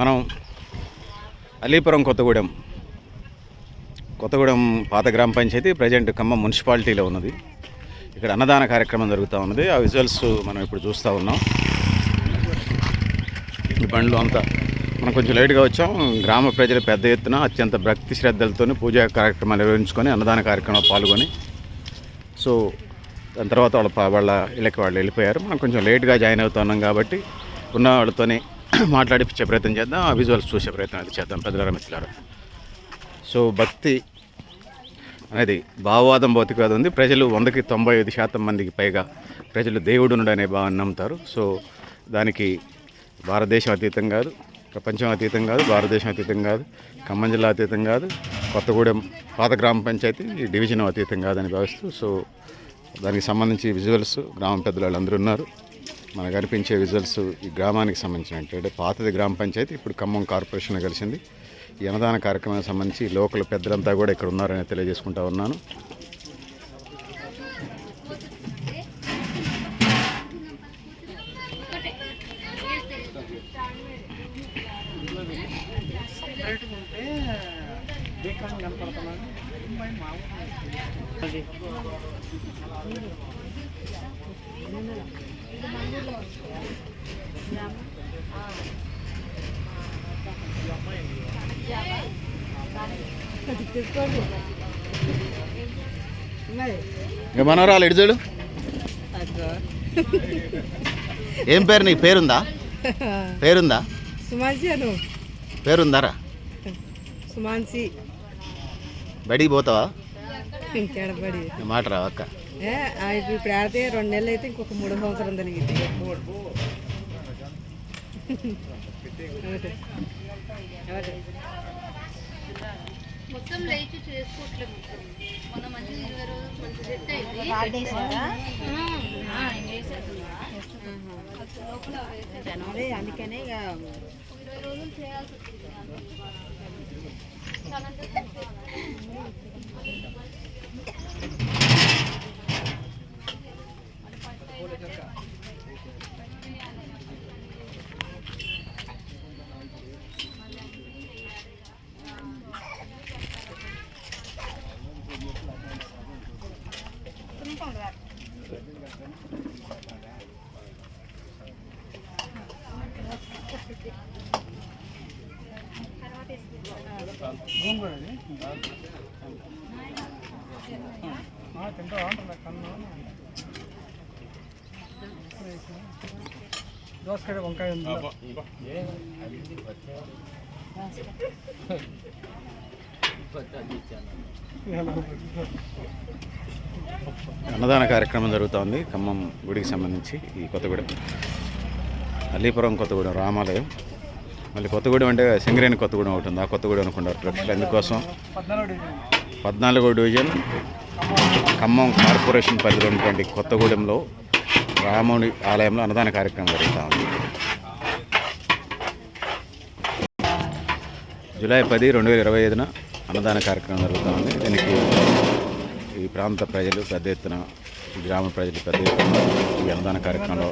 మనం అలీపురం కొత్తగూడెం. కొత్తగూడెం పాత గ్రామ పంచాయతీ ప్రజెంట్ ఖమ్మం మున్సిపాలిటీలో ఉన్నది. ఇక్కడ అన్నదాన కార్యక్రమం జరుగుతూ ఉన్నది. ఆ విజువల్స్ మనం ఇప్పుడు చూస్తూ ఉన్నాం. ఈ బండ్లు అంతా మనం కొంచెం లేట్గా వచ్చాం. గ్రామ ప్రజలు పెద్ద ఎత్తున అత్యంత భక్తి శ్రద్ధలతో పూజా కార్యక్రమాలు నిర్వహించుకొని అన్నదాన కార్యక్రమంలో పాల్గొని సో దాని తర్వాత వాళ్ళ వాళ్ళ ఇళ్ళకి వాళ్ళు వెళ్ళిపోయారు. మనం కొంచెం లేట్గా జాయిన్ అవుతున్నాం కాబట్టి ఉన్న వాళ్ళతోనే మాట్లాడిపించే ప్రయత్నం చేద్దాం ఆ విజువల్స్ చూసే ప్రయత్నం అయితే చేద్దాం పెద్దల మిత్రులారా. సో భక్తి అనేది భావవాదం భౌతికవాదం ఉంది. ప్రజలు వందకి తొంభై ఐదు శాతం మందికి పైగా ప్రజలు దేవుడు అనే భావాన్ని నమ్ముతారు. సో దానికి భారతదేశం అతీతం కాదు ప్రపంచం అతీతం కాదు భారతదేశం అతీతం కాదు ఖమ్మం జిల్లా అతీతం కాదు కొత్తగూడెం పాత గ్రామ పంచాయతీ డివిజన్ అతీతం కాదని భావిస్తూ సో దానికి సంబంధించి విజువల్స్ గ్రామ పెద్దలు వాళ్ళందరూ ఉన్నారు. మనకు కనిపించే విజువల్స్ ఈ గ్రామానికి సంబంధించిన అంటే పాతది గ్రామ పంచాయతీ ఇప్పుడు ఖమ్మం కార్పొరేషన్ కలిసింది. ఈ అన్నదాన కార్యక్రమానికి సంబంధించి లోకల్ పెద్దలంతా కూడా ఇక్కడ ఉన్నారని తెలియజేసుకుంటా ఉన్నాను. ఇక మనవరాలు ఎడుజోడు ఏం పేరు నీకు? పేరుందా? పేరుందా? సుమాన్సి అను. పేరుందారా? సుమాన్సి. బడికి పోతావా? మాట అక్క? ఇప్పుడు ఆడితే రెండు నెలలు అయితే ఇంకొక మూడో సంవత్సరం జరిగింది మొత్తం లేచి చేసుకోవట్లేదు మొన్న మంచి ఇరవై రోజులు మంచి సెట్ అయింది ఆ, ఆ, వేసేది. లోపల వేసేది. జనవరి అందుకనే ఇక ఇరవై రోజులు చేయాల్సి వచ్చింది దోసకాయ వంకాయ ఉంది అన్నదాన కార్యక్రమం జరుగుతోంది. ఖమ్మం గుడికి సంబంధించి ఈ కొత్తగూడెం. అల్లీపురం కొత్తగూడెం రామాలయం. మళ్ళీ కొత్తగూడెం అంటే సింగరేణి కొత్తగూడెం ఒకటి ఉంది. ఆ కొత్తగూడెం అనుకుంటారు. పద్నాలుగు డివిజన్. పద్నాలుగో డివిజన్. ఖమ్మం కార్పొరేషన్ పరిధిలో ఉన్నటువంటి కొత్తగూడెంలో రాముడి ఆలయంలో అన్నదాన కార్యక్రమం జరుగుతూ ఉంది. జూలై పది రెండు వేల ఇరవై ఐదున అన్నదాన కార్యక్రమం జరుగుతూ ఉంది. దీనికి ఈ ప్రాంత ప్రజలు పెద్ద ఎత్తున ఈ గ్రామ ప్రజలు పెద్ద ఎత్తున ఈ అన్నదాన కార్యక్రమంలో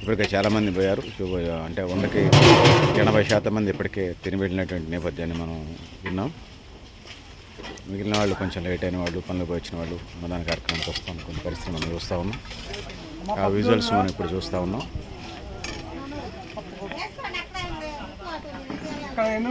ఇప్పటికే చాలామంది పోయారు. అంటే వందకి ఎనభై శాతం మంది ఇప్పటికే తిని వెళ్ళినటువంటి నేపథ్యాన్ని మనం విన్నాం. మిగిలిన వాళ్ళు కొంచెం లేట్ అయిన వాళ్ళు పనులకు వచ్చిన వాళ్ళు అన్నదాన కార్యక్రమానికి వస్తాం కొన్ని పరిస్థితులు మనం చూస్తూ ఉన్నాం ఆ విజువల్స్ మనం ఇప్పుడు చూస్తూ ఉన్నాం. ఇక్కడ ఎన్ని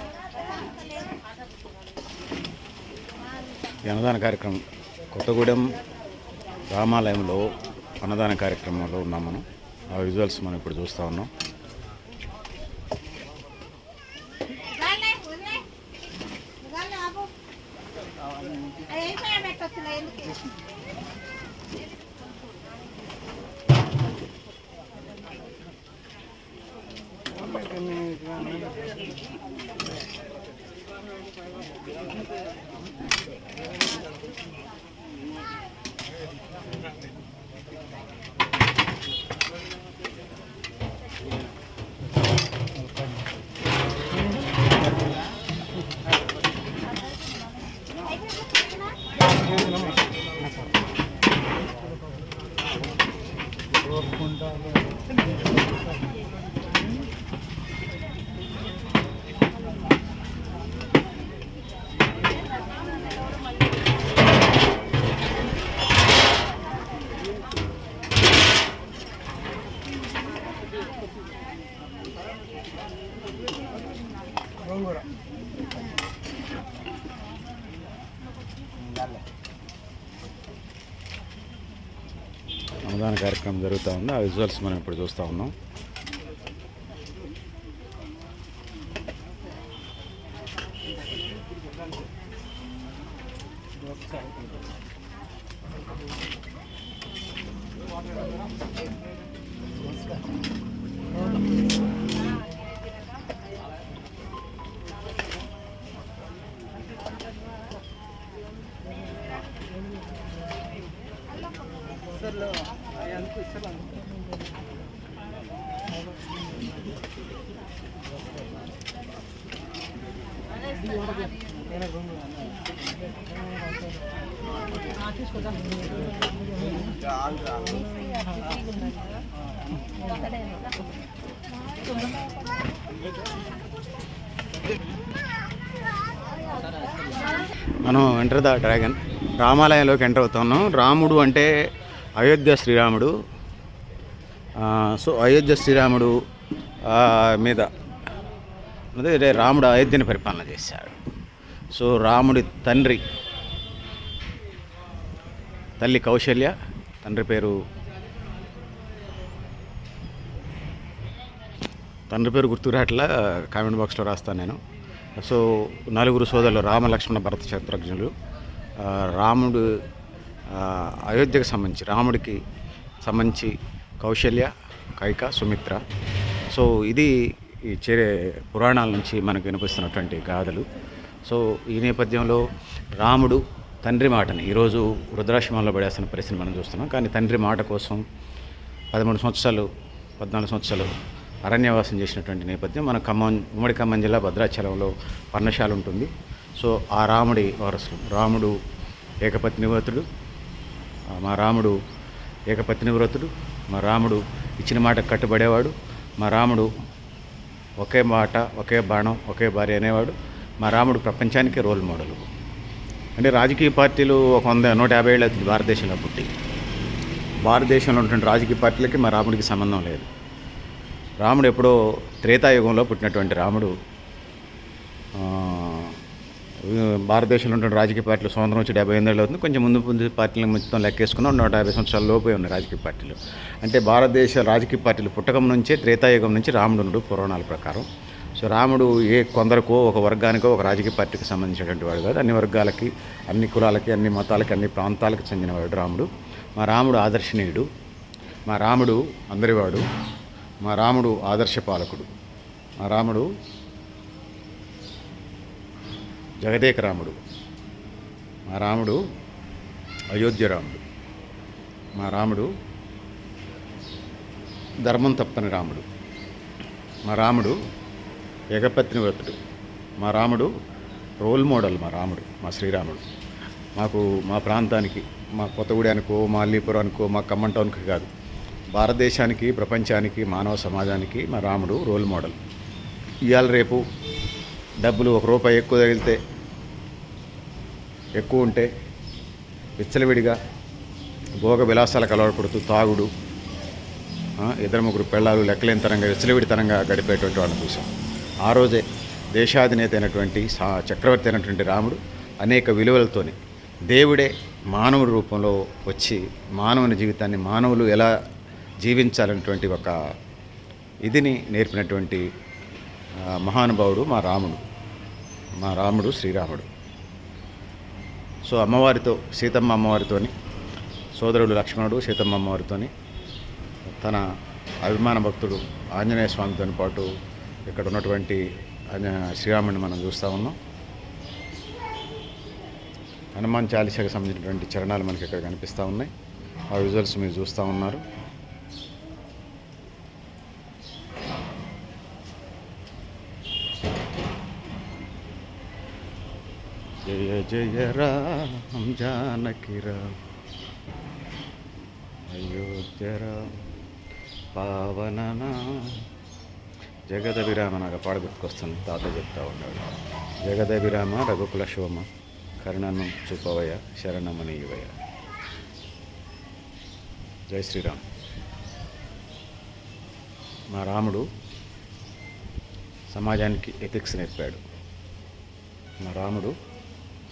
అన్నదాన కార్యక్రమం కొత్తగూడెం రామాలయంలో అన్నదాన కార్యక్రమంలో ఉన్నాం మనం. ఆ విజువల్స్ మనం ఇప్పుడు చూస్తూ ఉన్నాం. కార్యక్రమం జరుగుతూ ఉంది. ఆ విజువల్స్ మనం ఇప్పుడు చూస్తూ ఉన్నాం. మనం ఎంటర్ ద డ్రాగన్ రామాలయంలోకి ఎంటర్ అవుతున్నాం. రాముడు అంటే అయోధ్య శ్రీరాముడు. సో అయోధ్య శ్రీరాముడు మీద అదే రాముడు అయోధ్యని పరిపాలన చేశాడు. సో రాముడి తండ్రి తల్లి కౌశల్య తండ్రి పేరు తండ్రి పేరు గుర్తురాట్లా కామెంట్ బాక్స్లో రాస్తాను నేను. సో నలుగురు సోదరులు రామ లక్ష్మణ భరత శత్రుఘ్నులు రాముడు అయోధ్యకు సంబంధించి రాముడికి సంబంధించి కౌశల్య కైక సుమిత్ర. సో ఇది ఈ చేరే పురాణాల నుంచి మనకు వినిపిస్తున్నటువంటి గాథలు. సో ఈ నేపథ్యంలో రాముడు తండ్రి మాటని ఈరోజు వృద్ధాశ్రమంలో పడేస్తున్న పరిస్థితిని మనం చూస్తున్నాం. కానీ తండ్రి మాట కోసం పదమూడు సంవత్సరాలు పద్నాలుగు సంవత్సరాలు అరణ్యవాసం చేసినటువంటి నేపథ్యం. మన ఖమ్మం ఉమ్మడి ఖమ్మం జిల్లా భద్రాచలంలో పర్ణశాల ఉంటుంది. సో ఆ రాముడి వారసులు రాముడు ఏకపత్ని వ్రతుడు మా రాముడు ఏకపత్ని వ్రతుడు మా రాముడు ఇచ్చిన మాట కట్టుబడేవాడు మా రాముడు ఒకే మాట ఒకే బాణం ఒకే భార్య అనేవాడు మా రాముడు ప్రపంచానికి రోల్ మోడల్. అంటే రాజకీయ పార్టీలు ఒక వంద నూట యాభై ఏళ్ళు అవుతుంది భారతదేశంలో పుట్టి భారతదేశంలో ఉన్నటువంటి రాజకీయ పార్టీలకి మా రాముడికి సంబంధం లేదు. రాముడు ఎప్పుడో త్రేతాయుగంలో పుట్టినటువంటి రాముడు. భారతదేశంలో ఉన్న రాజకీయ పార్టీలు స్వతంత్రం వచ్చి డెబ్బై ఎనిమిది అవుతుంది. కొంచెం ముందు ముందు పార్టీలు మొత్తం లెక్కేసుకున్నాం. నూట యాభై సంవత్సరాల లోపే ఉన్న రాజకీయ పార్టీలు. అంటే భారతదేశ రాజకీయ పార్టీలు పుట్టకం నుంచే త్రేతాయుగం నుంచి రాముడు ఉన్నాడు పురాణాల ప్రకారం. సో రాముడు ఏ కొందరికో ఒక వర్గానికో ఒక రాజకీయ పార్టీకి సంబంధించినటువంటి వాడు కాదు. అన్ని వర్గాలకి అన్ని కులాలకి అన్ని మతాలకి అన్ని ప్రాంతాలకు చెందినవాడు రాముడు. మా రాముడు ఆదర్శనీయుడు. మా రాముడు అందరివాడు. మా రాముడు ఆదర్శ పాలకుడు. మా రాముడు జగదేక రాముడు. మా రాముడు అయోధ్య రాముడు. మా రాముడు ధర్మం తప్పని రాముడు. మా రాముడు ఏకపత్ని వ్రతుడు. మా రాముడు రోల్ మోడల్ మా రాముడు మా శ్రీరాముడు. మాకు మా ప్రాంతానికి మా కొత్తగూడానికో మా అల్లీపురానికో మా ఖమ్మం టౌన్కి కాదు. భారతదేశానికి ప్రపంచానికి మానవ సమాజానికి మా రాముడు రోల్ మోడల్. ఇవాళ రేపు డబ్బులు ఒక రూపాయి ఎక్కువ తగిలితే ఎక్కువ ఉంటే విచ్చలవిడిగా భోగ విలాసాలకు అలవాటు తాగుడు ఇద్దరు ముగ్గురు పెళ్ళాలు లెక్కలేనితనంగా విచ్చలవిడితనంగా గడిపేటువంటి వాళ్ళని చూసాం ఆ రోజే దేశాధినేత అయినటువంటి సా చక్రవర్తి అయినటువంటి రాముడు అనేక విలువలతోని దేవుడే మానవుడి రూపంలో వచ్చి మానవుని జీవితాన్ని మానవులు ఎలా జీవించాలనేటువంటి ఒక ఇదిని నేర్పినటువంటి మహానుభావుడు మా రాముడు. మా రాముడు శ్రీరాముడు. సో అమ్మవారితో సీతమ్మ అమ్మవారితోని సోదరుడు లక్ష్మణుడు సీతమ్మ అమ్మవారితోని తన అభిమాన భక్తుడు ఆంజనేయ స్వామితో పాటు ఇక్కడ ఉన్నటువంటి శ్రీరాముడిని మనం చూస్తూ ఉన్నాం. హనుమాన్ చాలీసాకి సంబంధించినటువంటి చరణాలు మనకి ఇక్కడ కనిపిస్తూ ఉన్నాయి. ఆ విజువల్స్ మీరు చూస్తూ ఉన్నారు. జయ రామ్ జానకి రామ్ అయోధ్య రామ్ పావననా. జగద విరామ నాకు పాడు గుర్తుకొస్తుంది తాత చెప్తా ఉన్నాడు. జగద విరామ రఘుకుల శోమ కరుణను చూపవయ శరణమనీయవయ జై శ్రీరామ్. మా రాముడు సమాజానికి ఎథిక్స్ నేర్పాడు. మా రాముడు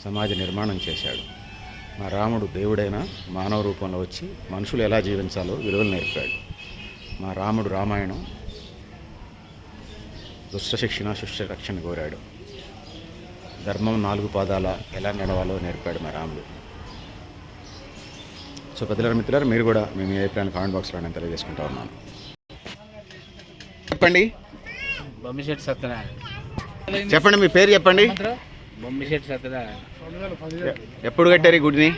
సమాజ నిర్మాణం చేశాడు. మా రాముడు దేవుడైన మానవ రూపంలో వచ్చి మనుషులు ఎలా జీవించాలో విలువలు నేర్పాడు. మా రాముడు రామాయణం దుష్ట శిక్షణ శిష్ట రక్షణ కోరాడు. ధర్మం నాలుగు పాదాల ఎలా నడవాలో నేర్పాడు మా రాముడు. సో పెద్దల మిత్రులారు మీరు కూడా మీ మీ అభిప్రాయాన్ని కామెంట్ బాక్స్లో నేను తెలియజేసుకుంటా ఉన్నాను. చెప్పండి. బొమ్మిశెట్టి సత్యనారాయణ. చెప్పండి మీ పేరు చెప్పండి. బొమ్మిశెట్టి సత్యనారాయణ ఎప్పుడు కట్టారు ఈ గుడిని?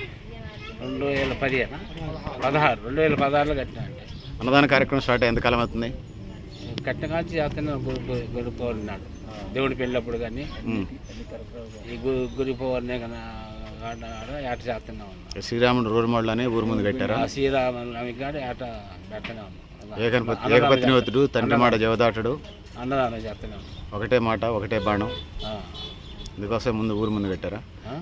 రెండు వేల పదిహేను? పదహారు రెండు వేల పదహారులో కట్టినా అండి అన్నదాన కార్యక్రమం స్టార్ట్ అయ్యి ఎంతకాలం అవుతుంది? కట్టిన కాంచి చేస్తున్నా గురి పౌర్ణాడు దేవుడి పెళ్ళప్పుడు కానీ. ఈ గురి పౌర్ణి ఉన్నాం శ్రీరాముడు రోల్ మోడల్ అని ఊరు ముందు కట్టారా? ఆ శ్రీరామనవమి కాడ ఏట పెడుతూనే ఉన్నాం. ఏకపతి ఏకపత్నివతుడు తండ్రి మాట జవదాటుడు? అన్నదానం చేస్తూనే ఉన్నాం ఒకటే మాట ఒకటే బాణం. ఆ. ఇందుకోసం ముందు ఊరు ముందు కట్టారా?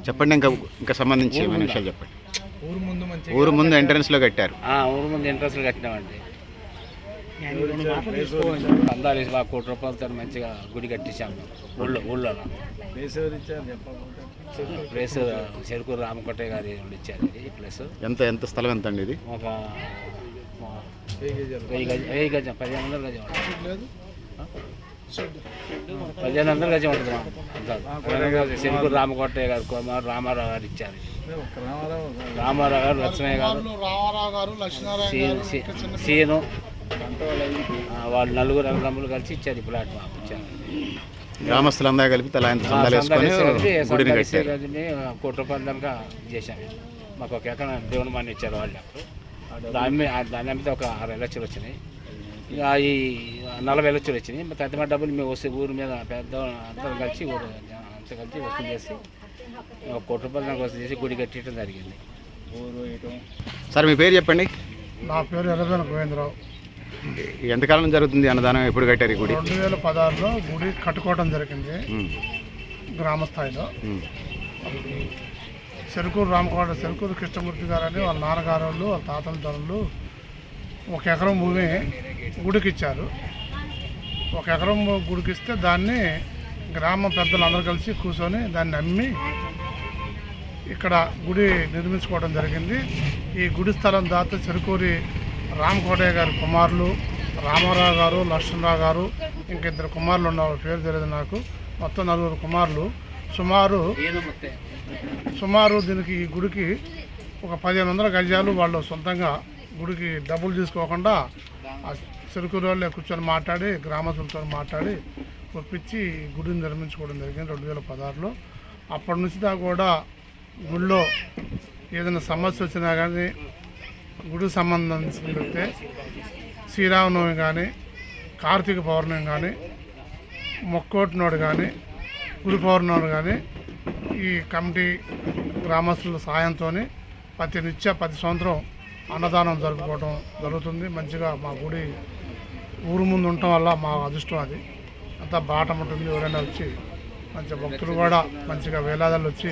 చెప్పండి ఇంకా ఇంకా సంబంధించి ఏమైనా విషయాలు చెప్పండి. ఊరు ముందు మంచి ఊరు ముందు ఎంట్రన్స్లో కట్టారు. ఆ, ఊరు ముందు ఇంట్రెస్ట్లు కట్టినామండి. అందాలు బాగా కోటి రూపాయలతో మంచిగా గుడి కట్టించాము ఊళ్ళో ఊళ్ళో. ప్లేస్ చెరుకూరు రామకోటయ్య గారి ఇచ్చారు. ఇది ఈ ప్లేస్. ఎంత ఎంత స్థలం ఎంత అండి ఇది? ఒక వెయ్యి గజం వెయ్యి గజం పదిహేను వందల గజం. పదిహేను వందల గజం ఉంటుంది. చెరుకూరు రామకోటయ్య గారు కుమార్ రామారావు గారు ఇచ్చారు. రామారావు గారు లక్ష్మయ్య గారు. సీను. వాళ్ళు నలుగురు అన్నదమ్ములు కలిసి ఇచ్చారు ఈ ప్లాట్ మాకు ఇచ్చారు. గ్రామస్తులందరూ కలిపి తలా గుడిని కట్టారు. కోటి రూపాయల దాకా చేశాము మాకు ఒక ఎకరం దేవుని మని ఇచ్చారు వాళ్ళు అప్పుడు. దాని మీద దాని మీద ఒక అరవై లక్షలు వచ్చినాయి. ఇక ఈ నలభై లక్షలు వచ్చినాయి. పెద్ద డబ్బులు మేము వస్తే ఊరి మీద పెద్ద అందరం కలిసి ఊరు అంతా కలిసి వసూలు చేసి ఒక కోటి రూపాయలు దాకా వసూలు చేసి గుడి కట్టడం జరిగింది. సార్ మీ పేరు చెప్పండి. నా పేరు ఎర్రబెన గోవిందరావు. ఎంతకాలం జరుగుతుంది అన్నదానం? ఎప్పుడు కట్టారు ఈ గుడి? రెండు వేల పదహారులో గుడి కట్టుకోవడం జరిగింది. గ్రామ స్థాయిలో. చెరుకూరు రామకోట చెరుకూరు కృష్ణమూర్తి గారు అని వాళ్ళ నాన్నగారు వాళ్ళు వాళ్ళ తాతల తరులు ఒక ఎకరం భూమి గుడికి ఇచ్చారు ఒక ఎకరం గుడికిస్తే దాన్ని గ్రామ పెద్దలందరూ కలిసి కూర్చొని దాన్ని అమ్మి ఇక్కడ గుడి నిర్మించుకోవడం జరిగింది. ఈ గుడి స్థలం దాత చెరుకూరి రామకోటయ్య గారి కుమారులు రామారావు గారు లక్ష్మణరావు గారు ఇంక ఇద్దరు కుమారులు ఉన్నారు పేరు తెలియదు నాకు. మొత్తం నలుగురు కుమారులు. సుమారు సుమారు దీనికి ఈ గుడికి ఒక పదిహేను వందల గజాలు వాళ్ళు సొంతంగా గుడికి డబ్బులు తీసుకోకుండా చెరుకు వాళ్ళే కూర్చొని మాట్లాడి గ్రామస్తులతో మాట్లాడి ఒప్పించి గుడిని నిర్మించుకోవడం జరిగింది రెండు వేల పదహారులో. అప్పటి నుంచి దాకా కూడా గుడిలో ఏదైనా సమస్య వచ్చినా కానీ గుడికి సంబంధించి వస్తే శ్రీరామనవమి కానీ కార్తీక పౌర్ణమి కానీ మొక్కోటినోడు కానీ గుడి పౌర్ణమి కానీ ఈ కమిటీ గ్రామస్తుల సాయంతో ప్రతి నిత్య ప్రతి సంవత్సరం అన్నదానం జరుపుకోవడం జరుగుతుంది. మంచిగా మా గుడి ఊరు ముందు ఉండటం వల్ల మా అదృష్టం అది. అంతా బాట ఉంటుంది ఎవరైనా వచ్చి మంచి భక్తులు కూడా మంచిగా వేలాదాలు వచ్చి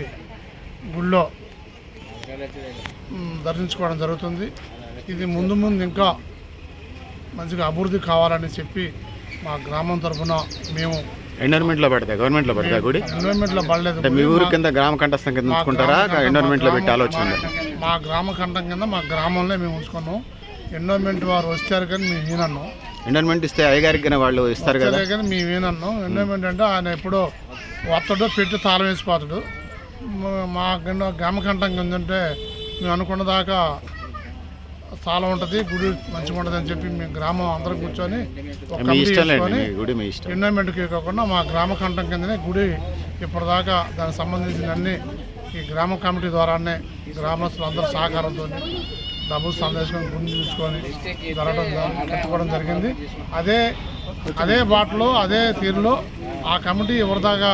గుళ్ళో దర్శించుకోవడం జరుగుతుంది. ఇది ముందు ముందు ఇంకా మంచిగా అభివృద్ధి కావాలని చెప్పి మా గ్రామం తరఫున మేము ఎండోర్మెంట్లో పెడతా గవర్నమెంట్లో పెడతా గుడి? ఎన్విరాన్మెంట్లో పడలేదు. అంటే మీ ఊరి కింద గ్రామ కంఠస్థం కింద ఉంచుకుంటారా? ఎండోర్మెంట్లో పెట్టి ఆలోచన? మా గ్రామ కంఠం కింద మా గ్రామంలో మేము ఉంచుకున్నాం. ఎండోమెంట్ వారు వచ్చారు కానీ మేము వినన్నాం ఎండోన్మెంట్ ఇస్తే అయ్యగారికి వాళ్ళు ఇస్తారు కదా. కానీ మేము వినన్నాం ఎండోమెంట్ అంటే ఆయన ఎప్పుడో వస్తాడు పెట్టి తాళం వేసిపోతాడు. మా- మా కింద గ్రామ కంఠం కింద అంటే మేము అనుకున్న దాకా స్థలం ఉంటుంది గుడి మంచిగా ఉంటుంది అని చెప్పి మేము గ్రామం అందరం కూర్చొని ఒక ఎండోమెంట్కి కాకుండా మా గ్రామ కంఠం కిందనే గుడి ఇప్పటిదాకా దానికి సంబంధించిన అన్ని ఈ గ్రామ కమిటీ ద్వారానే గ్రామస్తులు అందరూ సహకారంతో డబ్బులు సందేశం గుండి చూసుకొని జరగడం కట్టుకోవడం జరిగింది. అదే అదే బాటలో అదే తీరులో ఆ కమిటీ ఎవరిదాకా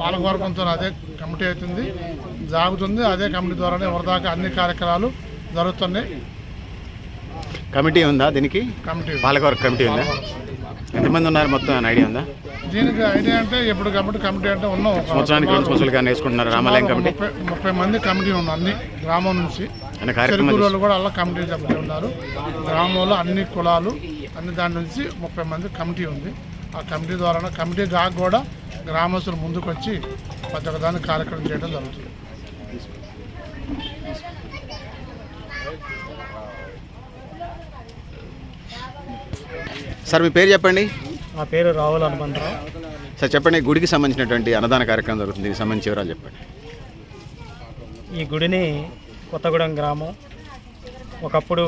పాలకవర్గంతో అదే కమిటీ అవుతుంది జాగుతుంది. అదే కమిటీ ద్వారానే ఎవరిదాకా అన్ని కార్యక్రమాలు జరుగుతున్నాయి. కమిటీ ఉందా దీనికి? కమిటీ పాలకవర్గ కమిటీ ఉందా? ఎంతమంది ఉన్నారు మొత్తం ఐడియా ఉందా? దీనికి ఐడియా అంటే ఎప్పుడు కమిటీ కమిటీ అంటే ఉన్నాం. సంవత్సరానికి రెండు సంవత్సరాలు కానీ వేసుకుంటున్నారు రామాలయం కమిటీ. ముప్పై మంది కమిటీ ఉంది అన్ని గ్రామం నుంచి. అనే కార్యక్రమం చెరుకు వాళ్ళు కూడా అలా కమిటీ సభ్యులు ఉన్నారు గ్రామంలో అన్ని కులాలు అన్ని దాని నుంచి ముప్పై మంది కమిటీ ఉంది. ఆ కమిటీ ద్వారా కమిటీ కాక కూడా గ్రామస్తులు ముందుకు వచ్చి ప్రతి ఒక్క దాన్ని కార్యక్రమం చేయడం జరుగుతుంది. సార్ మీ పేరు చెప్పండి? నా పేరు రాహుల్ హనుమంతరావు. సార్ చెప్పండి గుడికి సంబంధించినటువంటి అన్నదాన కార్యక్రమం జరుగుతుంది. దీనికి సంబంధించి వివరాలు చెప్పండి. ఈ గుడిని కొత్తగూడెం గ్రామం. ఒకప్పుడు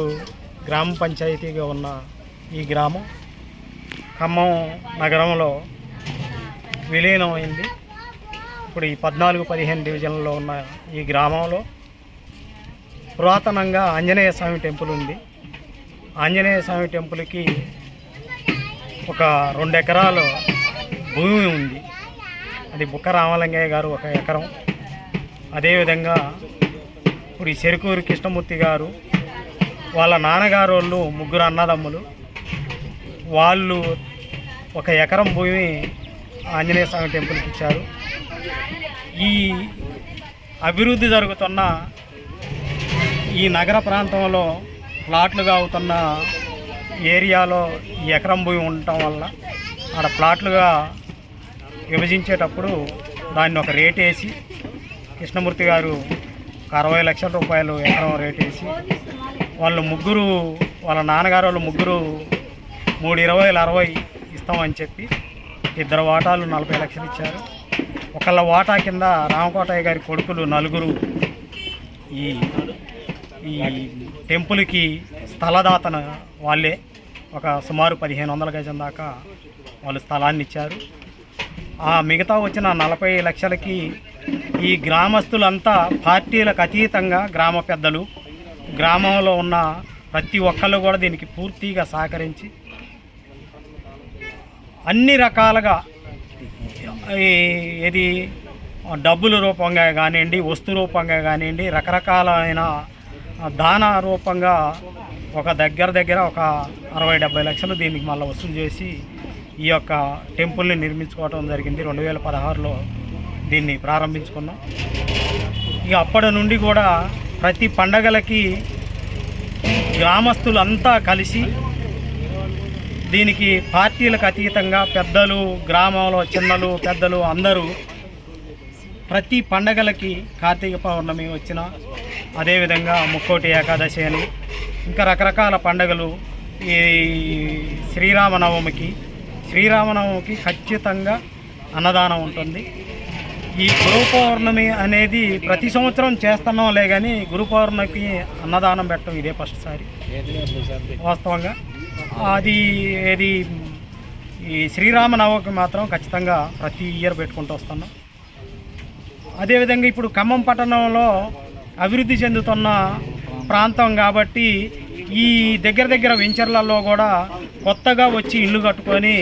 గ్రామ పంచాయతీగా ఉన్న ఈ గ్రామం ఖమ్మం నగరంలో విలీనం అయింది. ఇప్పుడు ఈ పద్నాలుగు పదిహేను డివిజన్లలో ఉన్న ఈ గ్రామంలో పురాతనంగా ఆంజనేయ స్వామి టెంపుల్ ఉంది. ఆంజనేయ స్వామి టెంపుల్కి ఒక రెండు ఎకరాలు భూమి ఉంది. అది బుక్క రామలింగయ్య గారు ఒక ఎకరం. అదేవిధంగా ఇప్పుడు ఈ చెరుకూరు కృష్ణమూర్తి గారు వాళ్ళ నాన్నగారు వాళ్ళు ముగ్గురు అన్నదమ్ములు. వాళ్ళు ఒక ఎకరం భూమి ఆంజనేయ స్వామి టెంపుల్కి ఇచ్చారు. ఈ అభివృద్ధి జరుగుతున్న ఈ నగర ప్రాంతంలో ప్లాట్లుగా అవుతున్న ఏరియాలో ఈ ఎకరం భూమి ఉండటం వల్ల ఆడ ప్లాట్లుగా విభజించేటప్పుడు దాన్ని ఒక రేట్ వేసి కృష్ణమూర్తి గారు ఒక అరవై లక్షల రూపాయలు ఎకరం రేట్ వేసి వాళ్ళు ముగ్గురు వాళ్ళ నాన్నగారు వాళ్ళు ముగ్గురు మూడు ఇరవైలు అరవై ఇస్తామని చెప్పి ఇద్దరు వాటాలు నలభై లక్షలు ఇచ్చారు. ఒకళ్ళ వాటా కింద రామకోటయ్య గారి కొడుకులు నలుగురు ఈ ఈ టెంపుల్కి స్థలదాతన వాళ్ళే. ఒక సుమారు పదిహేను వందల గజం దాకా వాళ్ళు స్థలాన్ని ఇచ్చారు. ఆ మిగతా వచ్చిన నలభై లక్షలకి ఈ గ్రామస్తులంతా పార్టీలకు అతీతంగా గ్రామ పెద్దలు గ్రామంలో ఉన్న ప్రతి ఒక్కళ్ళు కూడా దీనికి పూర్తిగా సహకరించి అన్ని రకాలుగా ఈ- ఇది డబ్బుల రూపంగా కానివ్వండి వస్తు రూపంగా కానివ్వండి రకరకాలైన దాన రూపంగా ఒక దగ్గర దగ్గర ఒక అరవై డెబ్బై లక్షలు దీనికి మళ్ళీ వసూలు చేసి ఈ యొక్క టెంపుల్ని నిర్మించుకోవడం జరిగింది. రెండు వేల పదహారులో దీన్ని ప్రారంభించుకున్నాం. ఇక అప్పటి నుండి కూడా ప్రతి పండగలకి గ్రామస్తులంతా కలిసి దీనికి పార్టీలకు అతీతంగా పెద్దలు గ్రామంలో చిన్నలు పెద్దలు అందరూ ప్రతి పండగలకి కార్తీక పౌర్ణమి వచ్చిన అదేవిధంగా ముక్కోటి ఏకాదశి అని ఇంకా రకరకాల పండగలు ఈ శ్రీరామనవమికి శ్రీరామనవమికి ఖచ్చితంగా అన్నదానం ఉంటుంది. ఈ గురు పౌర్ణమి అనేది ప్రతి సంవత్సరం చేస్తున్నాంలే కానీ గురు పౌర్ణమికి అన్నదానం పెట్టడం ఇదే ఫస్ట్ సారి. వాస్తవంగా. అది ఏది? ఈ శ్రీరామనవమికి మాత్రం ఖచ్చితంగా ప్రతి ఇయర్ పెట్టుకుంటూ వస్తున్నాం. అదేవిధంగా ఇప్పుడు ఖమ్మం పట్టణంలో అభివృద్ధి చెందుతున్న ప్రాంతం కాబట్టి ఈ దగ్గర దగ్గర వెంచర్లలో కూడా కొత్తగా వచ్చి ఇల్లు కట్టుకొని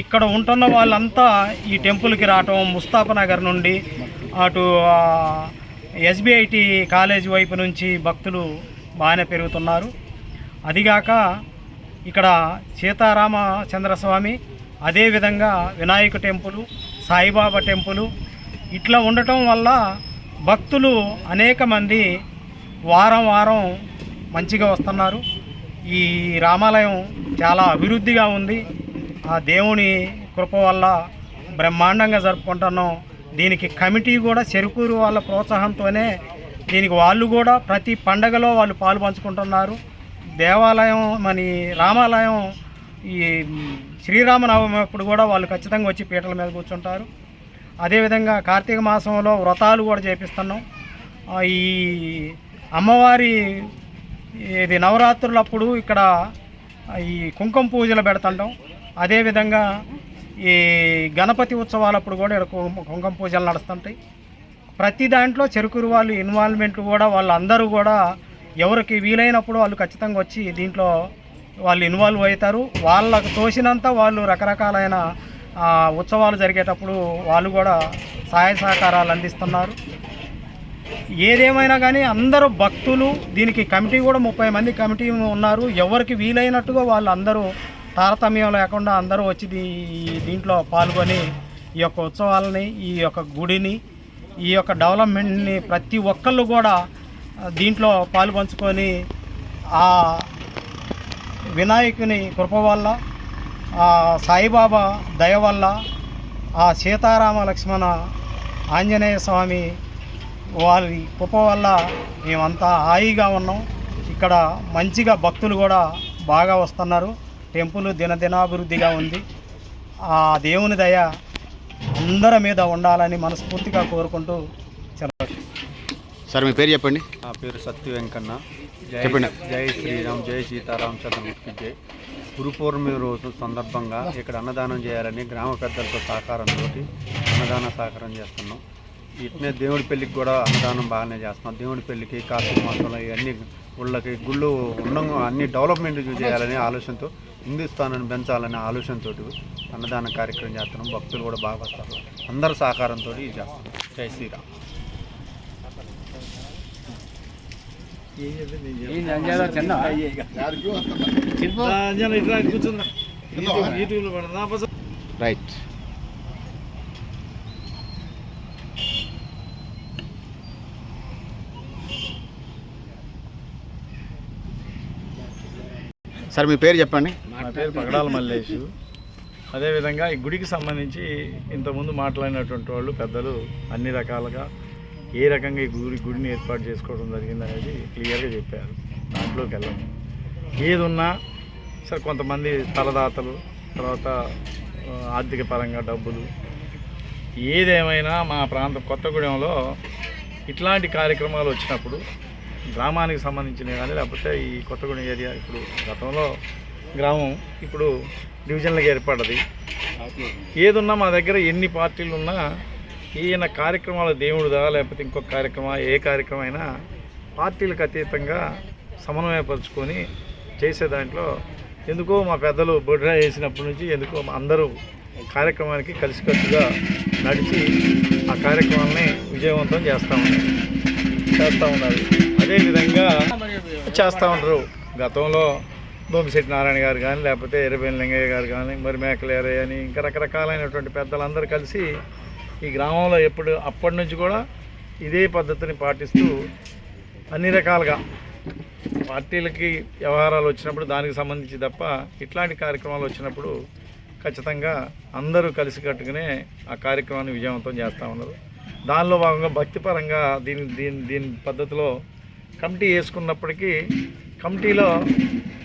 ఇక్కడ ఉంటున్న వాళ్ళంతా ఈ టెంపుల్కి రావటం ముస్తాఫనగర్ నుండి అటు ఎస్బిఐటి కాలేజీ వైపు నుంచి భక్తులు బాగానే పెరుగుతున్నారు. అదిగాక ఇక్కడ సీతారామ చంద్రస్వామి అదేవిధంగా వినాయక టెంపులు సాయిబాబా టెంపులు ఇట్లా ఉండటం వల్ల భక్తులు అనేక మంది వారం వారం మంచిగా వస్తున్నారు. ఈ రామాలయం చాలా అభివృద్ధిగా ఉంది. ఆ దేవుని కృప వల్ల బ్రహ్మాండంగా జరుపుకుంటున్నాం. దీనికి కమిటీ కూడా చెరుకూరు వాళ్ళ ప్రోత్సాహంతోనే దీనికి వాళ్ళు కూడా ప్రతి పండగలో వాళ్ళు పాలు పంచుకుంటున్నారు. దేవాలయం మన రామాలయం ఈ శ్రీరామనవమి అప్పుడు కూడా వాళ్ళు ఖచ్చితంగా వచ్చి పీటల మీద కూర్చుంటారు. అదేవిధంగా కార్తీక మాసంలో వ్రతాలు కూడా చేపిస్తున్నాం. ఈ అమ్మవారి ఇది నవరాత్రులప్పుడు ఇక్కడ ఈ కుంకుమ పూజలు పెడుతుంటాం. అదేవిధంగా ఈ గణపతి ఉత్సవాలప్పుడు కూడా ఇక్కడ కుంకుమ పూజలు నడుస్తుంటాయి. ప్రతి దాంట్లో చెరుకురు వాళ్ళు ఇన్వాల్వ్మెంట్ కూడా వాళ్ళందరూ కూడా ఎవరికి వీలైనప్పుడు వాళ్ళు ఖచ్చితంగా వచ్చి దీంట్లో వాళ్ళు ఇన్వాల్వ్ అవుతారు. వాళ్ళకు తోసినంత వాళ్ళు రకరకాలైన ఉత్సవాలు జరిగేటప్పుడు వాళ్ళు కూడా సహాయ సహకారాలు అందిస్తున్నారు. ఏదేమైనా కానీ అందరూ భక్తులు దీనికి కమిటీ కూడా ముప్పై మంది కమిటీ ఉన్నారు. ఎవరికి వీలైనట్టుగా వాళ్ళు అందరూ తారతమ్యం లేకుండా అందరూ వచ్చి దీ- దీంట్లో పాల్గొని ఈ యొక్క ఉత్సవాలని ఈ యొక్క గుడిని ఈ యొక్క డెవలప్మెంట్ని ప్రతి ఒక్కళ్ళు కూడా దీంట్లో పాల్పంచుకొని ఆ వినాయకుని కృప వల్ల ఆ సాయిబాబా దయ వల్ల ఆ సీతారామ లక్ష్మణ ఆంజనేయ స్వామి వారి కృప వల్ల మేమంతా హాయిగా ఉన్నాం. ఇక్కడ మంచిగా భక్తులు కూడా బాగా వస్తున్నారు. టెంపుల్ దినదినాభివృద్ధిగా ఉంది. ఆ దేవుని దయ అందరి మీద ఉండాలని మనస్ఫూర్తిగా కోరుకుంటూ సెలవు. సార్ మీ పేరు చెప్పండి. నా పేరు సత్య వెంకన్న. జై చెప్పండి. జై శ్రీరామ్ జై సీతారాం చంద్రమూర్తికి జై. గురు పౌర్ణమి రోజు సందర్భంగా ఇక్కడ అన్నదానం చేయాలని గ్రామ పెద్దలతో సహకారంతో అన్నదాన సహకారం చేస్తున్నాం. ఇట్నే దేవుడి పెళ్ళికి కూడా అన్నదానం బాగానే చేస్తున్నాం. దేవుడి పెళ్ళికి కార్తీక మాసంలో ఇవన్నీ గుళ్ళకి గుళ్ళు ఉండంగా అన్ని డెవలప్మెంట్ చేయాలనే ఆలోచనతో హిందుస్థానాన్ని పెంచాలనే ఆలోచనతో అన్నదాన కార్యక్రమం చేస్తున్నాం. భక్తులు కూడా బాగా వస్తారు. అందరి సహకారంతో ఇది చేస్తున్నాం జై శ్రీరామ్. రైట్. సార్ మీ పేరు చెప్పండి. నా పేరు పగడాల మల్లేషు. అదేవిధంగా ఈ గుడికి సంబంధించి ఇంతకుముందు మాట్లాడినటువంటి వాళ్ళు పెద్దలు అన్ని రకాలుగా ఏ రకంగా ఈ గుడి గుడిని ఏర్పాటు చేసుకోవడం జరిగింది అనేది క్లియర్గా చెప్పారు. దాంట్లోకి వెళ్ళాము ఏది ఉన్నా సరే కొంతమంది తలదాతలు తర్వాత ఆర్థిక పరంగా డబ్బులు ఏదేమైనా మా ప్రాంతం కొత్తగూడెంలో ఇట్లాంటి కార్యక్రమాలు వచ్చినప్పుడు గ్రామానికి సంబంధించినవి కానీ లేకపోతే ఈ కొత్తగూడెం ఏరియా ఇప్పుడు గతంలో గ్రామం ఇప్పుడు డివిజన్లకు ఏర్పడ్డది. ఏదున్నా మా దగ్గర ఎన్ని పార్టీలు ఉన్నా ఈయన కార్యక్రమాల దేవుడుదా లేకపోతే ఇంకొక కార్యక్రమం ఏ కార్యక్రమం అయినా పార్టీలకు అతీతంగా సమన్వయపరుచుకొని చేసే దాంట్లో ఎందుకో మా పెద్దలు బొడ్రా వేసినప్పటి నుంచి ఎందుకో మా అందరూ కార్యక్రమానికి కలిసికట్టుగా నడిచి ఆ కార్యక్రమాలని విజయవంతం చేస్తూ ఉన్నారు. చేస్తూ ఉన్నారు. అదేవిధంగా చేస్తూ ఉంటారు గతంలో బొమ్మిశెట్టి నారాయణ గారు కానీ లేకపోతే ఇరవై లింగయ్య గారు కానీ మరి మేకలేరయ్య అని ఇంకా రకరకాలైనటువంటి పెద్దలందరూ కలిసి ఈ గ్రామంలో ఎప్పుడు అప్పటి నుంచి కూడా ఇదే పద్ధతిని పాటిస్తూ అన్ని రకాలుగా పార్టీలకి వ్యవహారాలు వచ్చినప్పుడు దానికి సంబంధించి తప్ప ఇట్లాంటి కార్యక్రమాలు వచ్చినప్పుడు ఖచ్చితంగా అందరూ కలిసికట్టుగానే ఆ కార్యక్రమాన్ని విజయవంతం చేస్తూ ఉన్నారు. దానిలో భాగంగా భక్తిపరంగా దీని దీని దీని పద్ధతిలో కమిటీ వేసుకున్నప్పటికీ కమిటీలో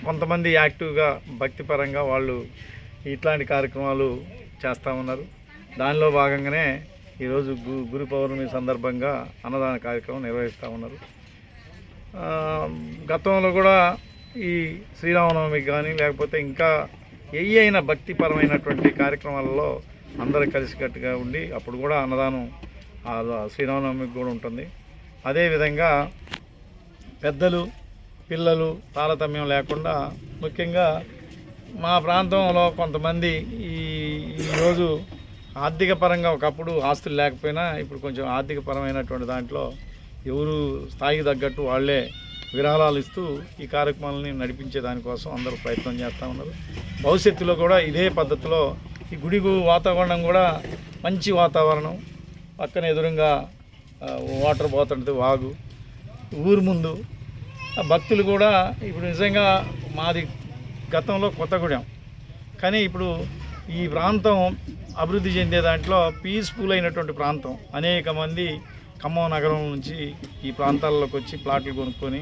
కొంతమంది యాక్టివ్గా భక్తిపరంగా వాళ్ళు ఇట్లాంటి కార్యక్రమాలు చేస్తూ ఉన్నారు. దానిలో భాగంగానే ఈరోజు గు గురు పౌర్ణమి సందర్భంగా అన్నదాన కార్యక్రమం నిర్వహిస్తూ ఉన్నారు. గతంలో కూడా ఈ శ్రీరామనవమికి కానీ లేకపోతే ఇంకా ఏ అయిన భక్తిపరమైనటువంటి కార్యక్రమాలలో అందరూ కలిసికట్టుగా ఉండి అప్పుడు కూడా అన్నదానం శ్రీరామనవమికి కూడా ఉంటుంది. అదేవిధంగా పెద్దలు పిల్లలు తారతమ్యం లేకుండా ముఖ్యంగా మా ప్రాంతంలో కొంతమంది ఈ ఈరోజు ఆర్థిక పరంగా ఒకప్పుడు ఆస్తులు లేకపోయినా ఇప్పుడు కొంచెం ఆర్థిక పరమైనటువంటి దాంట్లో ఎవరు స్థాయికి తగ్గట్టు వాళ్ళే విరాళాలు ఇస్తూ ఈ కార్యక్రమాలని నడిపించే దానికోసం అందరూ ప్రయత్నం చేస్తూ ఉన్నారు. భవిష్యత్తులో కూడా ఇదే పద్ధతిలో ఈ గుడి వాతావరణం కూడా మంచి వాతావరణం. పక్కన ఎదురుగా వాటర్ పోతుంటుంది వాగు. ఊరు ముందు భక్తులు కూడా ఇప్పుడు నిజంగా మాది గతంలో కొత్తగూడెం. కానీ ఇప్పుడు ఈ ప్రాంతం అభివృద్ధి చెందే దాంట్లో పీస్ఫుల్ అయినటువంటి ప్రాంతం. అనేక మంది ఖమ్మం నగరం నుంచి ఈ ప్రాంతాల్లోకి వచ్చి ప్లాట్లు కొనుక్కొని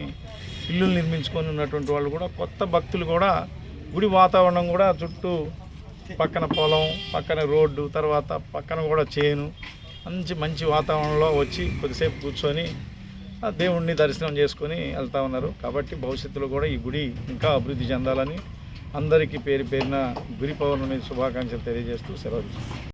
ఇల్లులు నిర్మించుకొని ఉన్నటువంటి వాళ్ళు కూడా కొత్త భక్తులు కూడా గుడి వాతావరణం కూడా చుట్టూ పక్కన పొలం పక్కన రోడ్డు తర్వాత పక్కన కూడా చేను మంచి మంచి వాతావరణంలో వచ్చి కొద్దిసేపు కూర్చొని దేవుణ్ణి దర్శనం చేసుకొని వెళ్తా ఉన్నారు. కాబట్టి భవిష్యత్తులో కూడా ఈ గుడి ఇంకా అభివృద్ధి చెందాలని అందరికీ పేరు పేరిన గురి పౌర్ణమి శుభాకాంక్షలు తెలియజేస్తూ సెలవు